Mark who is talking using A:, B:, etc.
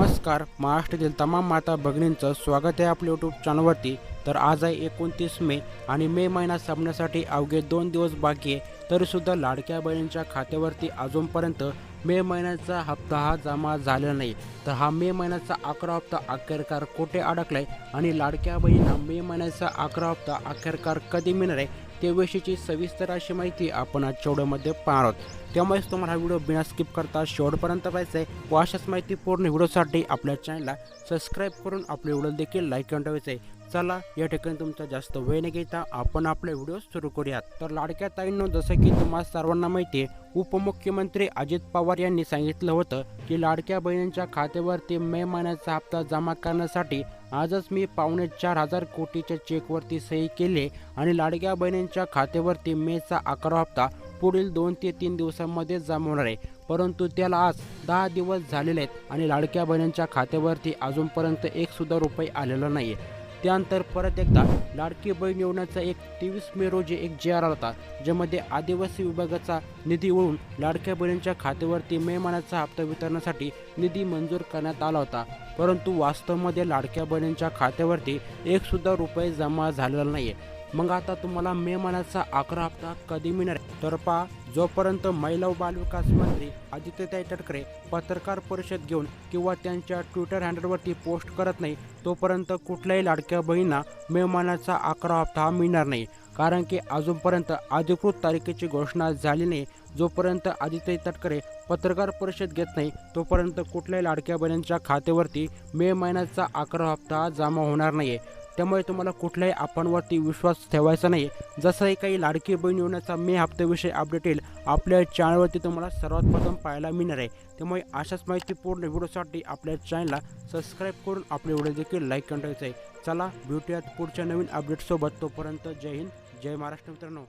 A: नमस्कार महाराष्ट्रातील तमाम माता भगिनींचं स्वागत आहे आपल्या यूट्यूब चॅनलवरती तर आज आहे एकोणतीस मे आणि मे महिना संपण्यासाठी अवघे दोन दिवस बाकी आहे. तरीसुद्धा लाडक्या बहिणींच्या खात्यावरती अजूनपर्यंत मे महिन्याचा हप्ता हा जमा झालेला नाही. तर हा मे महिन्याचा अकरा हप्ता अखेरकार कुठे अडकलाय? आणि लाडक्या बहिणींना मे महिन्याचा अकरा हप्ता अखेरकार कधी मिळणार आहे? त्याविषयीची सविस्तर अशी माहिती आपण आजच्या व्हिडिओमध्ये पाहणार आहोत. त्यामुळेच तुम्हाला हा व्हिडिओ बिना स्किप करता शेवटपर्यंत पाहायचा आहे व अशाच माहिती पूर्ण व्हिडिओसाठी आपल्या चॅनलला सबस्क्राईब करून आपले व्हिडिओ देखील लाईक करून ठेवायचं आहे. चला या ठिकाणी तुमचा जास्त वेळ न घेता आपण आपले व्हिडिओ सुरू करूयात. तर लाडक्या ताईंनो जसं की तुम्हाला सर्वांना माहिती आहे उपमुख्यमंत्री अजित पवार यांनी सांगितलं होतं की लाडक्या बहिणींच्या खात्यावरती मे महिन्याचा हप्ता जमा करण्यासाठी आजच मी पावणे चार हजार कोटीच्या चेकवरती सही केली आणि लाडक्या बहिणींच्या खात्यावरती मेचा अकरा हप्ता पुढील दोन ते तीन दिवसांमध्ये जमा होणार आहे. परंतु त्याला आज दहा दिवस झालेले आहेत आणि लाडक्या बहिणींच्या खात्यावरती अजूनपर्यंत एकसुद्धा रुपये आलेला नाही आहे त्यानंतर परत एकदा लाडकी बहीण योजनेचा एक तेवीस मे रोजी एक जी आर आला होता ज्यामध्ये आदिवासी विभागाचा निधी वळून लाडक्या बहिणींच्या खात्यावरती मे महिन्याचा हप्ता वितरणासाठी निधी मंजूर करण्यात आला होता. परंतु वास्तवमध्ये लाडक्या बहिणींच्या खात्यावरती एकसुद्धा रुपये जमा झालेला नाही आहे मग आता तुम्हाला मे महिन्याचा अकरा हप्ता कधी मिळणार तर पा जोपर्यंत महिला व बालविकास मंत्री आदित्यताई तटकरे पत्रकार परिषद घेऊन किंवा त्यांच्या ट्विटर हँडलवरती पोस्ट करत नाही तोपर्यंत कुठल्याही लाडक्या बहिणींना मे महिन्याचा अकरा हप्ता हा मिळणार नाही. कारण की अजूनपर्यंत अधिकृत तारखेची घोषणा झाली नाही. जोपर्यंत आदित्य तटकरे पत्रकार परिषद घेत नाही तोपर्यंत कुठल्याही लाडक्या बहिणींच्या खात्यावरती मे महिन्याचा अकरा हप्ता हा जमा होणार नाही त्यामुळे तुम्हाला कुठल्याही आपणवरती विश्वास ठेवायचा नाही जसंही काही लाडकी बहीण योजनेचा मे हप्त्याविषयी अपडेट येईल आपल्या चॅनलवरती तुम्हाला सर्वात प्रथम पाहायला मिळणार आहे. त्यामुळे अशाच माहिती पूर्ण व्हिडिओसाठी आपल्या चॅनलला सबस्क्राईब करून आपले व्हिडिओ देखील लाईक करायचं आहे. चला भेटूयात पुढच्या नवीन अपडेटसोबत तोपर्यंत जय हिंद जय महाराष्ट्र मित्रांनो.